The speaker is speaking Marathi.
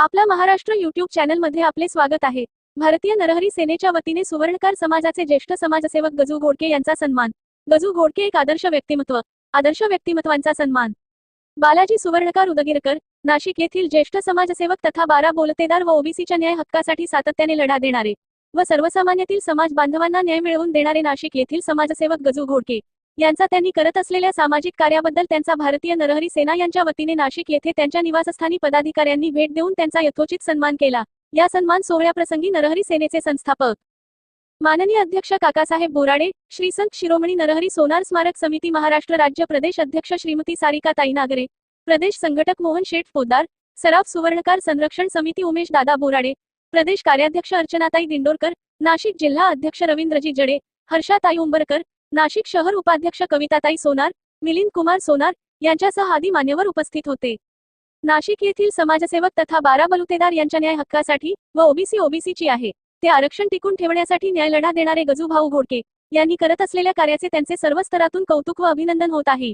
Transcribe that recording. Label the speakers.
Speaker 1: आपला महाराष्ट्र युट्यूब चॅनलमध्ये आपले स्वागत आहे. भारतीय नरहरी सेनेच्या वतीने सुवर्णकार समाजाचे ज्येष्ठ समाजसेवक गजू घोडके यांचा सन्मान. गजू घोडके एक आदर्श व्यक्तिमत्व आदर्श व्यक्तिमत्वांचा सन्मान. बालाजी सुवर्णकार उदगीरकर नाशिक येथील ज्येष्ठ समाजसेवक तथा बारा बोलतेदार व ओबीसीच्या न्याय हक्कासाठी सातत्याने लढा देणारे व सर्वसामान्यातील समाज बांधवांना न्याय मिळवून देणारे नाशिक येथील समाजसेवक गजू घोडके. यांचा त्यांनी करत असलेल्या सामाजिक कार्याबद्दल त्यांचा भारतीय नरहरी सेना यांच्या वतीने नाशिक येथे त्यांच्या निवासस्थानी पदाधिकाऱ्यांनी भेट देऊन त्यांचा यथोचित सन्मान केला. या सन्मान सोहळ्याप्रसंगी नरहरी सेनेचे संस्थापक माननीय अध्यक्ष काकासाहेब बोराडे श्री संत शिरोमणी नरहरी सोनार स्मारक समिती महाराष्ट्र राज्य प्रदेश अध्यक्ष श्रीमती सारिका ताई नागरे प्रदेश संघटक मोहन शेठ पोद्दार सराफ सुवर्णकार संरक्षण समिती उमेश दादा बोराडे प्रदेश कार्याध्यक्ष अर्चनाताई दिंडोरकर नाशिक जिल्हा अध्यक्ष रवींद्रजी जडे हर्षाताई उंबरकर नाशिक शहर उपाध्यक्ष कविताताई सोनार मिलिंद कुमार सोनार यांच्यासह आदी मान्यवर उपस्थित होते. नाशिक येथील समाजसेवक तथा बारा बलुतेदार यांच्या न्याय हक्कासाठी व ओबीसी ओबीसीची आहे ते आरक्षण टिकून ठेवण्यासाठी न्याय लढा देणारे गजू भाऊ घोडके यांनी करत असलेल्या कार्याचे त्यांचे सर्व स्तरातून कौतुक व अभिनंदन होत आहे.